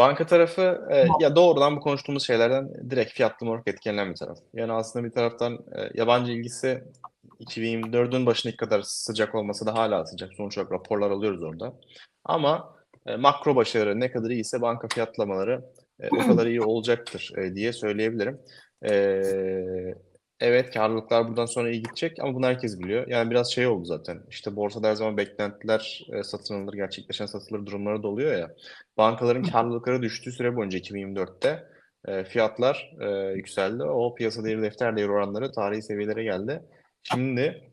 Banka tarafı, eee, ya doğrudan bu konuştuğumuz şeylerden direkt fiyatlama olarak etkilenen bir taraf. Yani aslında bir taraftan, eee, yabancı ilgisi 2024'ün başındaki kadar sıcak olmasa da hâlâ sıcak. Sonuç olarak raporlar alıyoruz orada. Ama, eee, makro başarı ne kadar iyiyse banka fiyatlamaları, eee, o kadar iyi olacaktır, eee, diye söyleyebilirim. Eee, evet, kârlılıklar buradan sonra iyi gidecek ama bunu herkes biliyor. Yani biraz şey oldu zaten, işte, borsada her zaman beklentiler, eee, satın alınır, gerçekleşen satılır durumları da oluyor ya. Bankaların kârlılıkları düştüğü süre boyunca 2024'te, eee, fiyatlar, eee, yükseldi. O piyasa değeri, defter değeri oranları tarihi seviyelere geldi. Şimdi,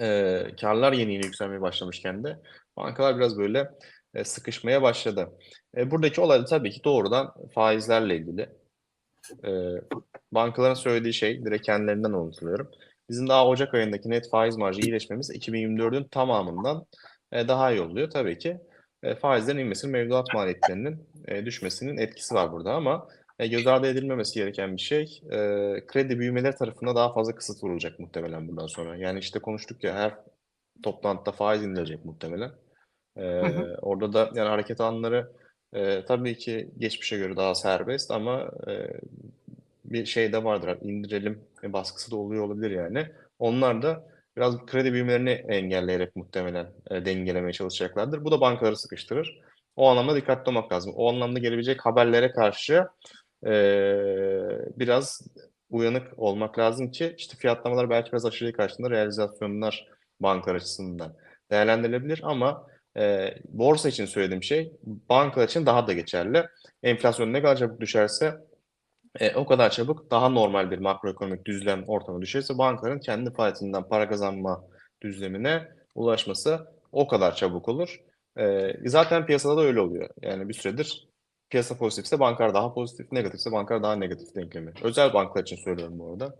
eee, kârlar yeni yeni yükselmeye başlamışken de bankalar biraz böyle, eee, sıkışmaya başladı. Eee, buradaki olay da tabii ki doğrudan faizlerle ilgili. Eee, bankaların söylediği şey, direkt kendilerinden alıntılıyorum. Bizim daha ocak ayındaki net faiz marjı iyileşmemiz 2024'ün tamamından, eee, daha iyi oluyor. Tabii ki, eee, faizlerin inmesinin mevduat maliyetlerinin, eee, düşmesinin etkisi var burada ama, göz ardı edilmemesi gereken bir şey, kredi büyümeleri tarafına daha fazla kısıt vurulacak muhtemelen bundan sonra. Yani, işte, konuştuk ya, her toplantıda faiz indirilecek muhtemelen. Hı hı. orada da, yani, hareket alanları, tabii ki geçmişe göre daha serbest ama, bir şey de vardır, hani, indirelim baskısı da oluyor olabilir yani. Onlar da biraz kredi büyümelerini engelleyerek muhtemelen, eee, dengelemeye çalışacaklardır. Bu da bankaları sıkıştırır. O anlamda dikkatli olmak lazım. O anlamda gelebilecek haberlere karşı, eee, biraz uyanık olmak lazım ki, işte, fiyatlamalar belki biraz aşırıya kaçtığında realizasyonlar bankalar açısından değerlendirilebilir ama, eee, borsa için söylediğim şey bankalar için daha da geçerli. Enflasyon ne kadar çabuk düşerse, eee, o kadar çabuk daha normal bir makroekonomik düzlem ortamı düşerse bankaların kendi faaliyetinden para kazanma düzlemine ulaşması o kadar çabuk olur. Eee, zaten piyasada da öyle oluyor. Yani bir süredir piyasa pozitifse bankalar daha pozitif, negatifse bankalar daha negatif denklemi. Özel bankalar için söylüyorum bu arada.